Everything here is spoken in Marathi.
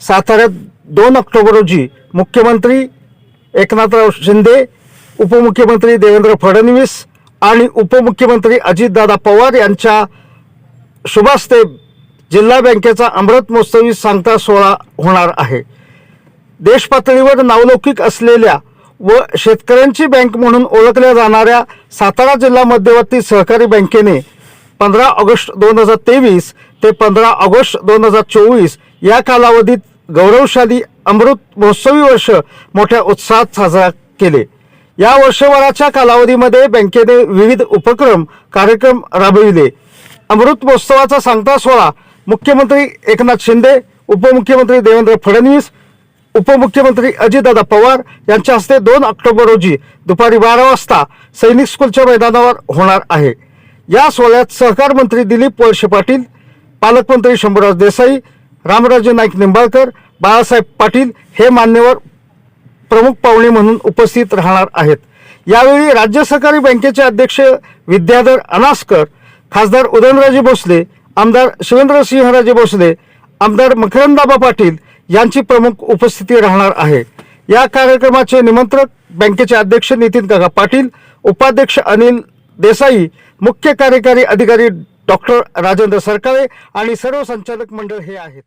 साताऱ्यात दोन ऑक्टोबर रोजी मुख्यमंत्री एकनाथराव शिंदे उपमुख्यमंत्री देवेंद्र फडणवीस आणि उपमुख्यमंत्री अजितदादा पवार यांच्या शुभास्ते जिल्हा बँकेचा अमृत महोत्सवी सांगता सोहळा होणार आहे. देशपातळीवर नावलौकिक असलेल्या व शेतकऱ्यांची बँक म्हणून ओळखल्या जाणाऱ्या सातारा जिल्हा मध्यवर्ती सहकारी बँकेने पंधरा ऑगस्ट दोन हजार तेवीस ते पंधरा ऑगस्ट दोन हजार चोवीस या कालावधीत गौरवशाली अमृत महोत्सवी वर्ष मोठ्या उत्साहात साजरा केले. या वर्षभराच्या कालावधीमध्ये बँकेने विविध उपक्रम कार्यक्रम राबविले. अमृत महोत्सवाचा सांगता सोहळा मुख्यमंत्री एकनाथ शिंदे उपमुख्यमंत्री देवेंद्र फडणवीस उपमुख्यमंत्री अजितदादा पवार यांच्या हस्ते दोन ऑक्टोबर रोजी दुपारी बारा वाजता सैनिक स्कूलच्या मैदानावर होणार आहे. या सोहळ्यात सहकार मंत्री दिलीप वळसे पाटील पालकमंत्री शंभूराज देसाई रामराजे नाईक निंबाळकर बाळासाहेब पाटील हे मान्यवर प्रमुख पाहुणे म्हणून उपस्थित राहणार आहेत. यावेळी राज्य सहकारी बँकेचे अध्यक्ष विद्याधर अनासकर खासदार उदयनराजे भोसले आमदार शिवेंद्रसिंहराजे भोसले आमदार मकरंदाबा पाटील यांची प्रमुख उपस्थिती राहणार आहे. या कार्यक्रमाचे निमंत्रक बँकेचे अध्यक्ष नितीन काका पाटील उपाध्यक्ष अनिल देसाई मुख्य कार्यकारी अधिकारी डॉक्टर राजेंद्र सरकारे आणि सर्व संचालक मंडळ हे आहेत.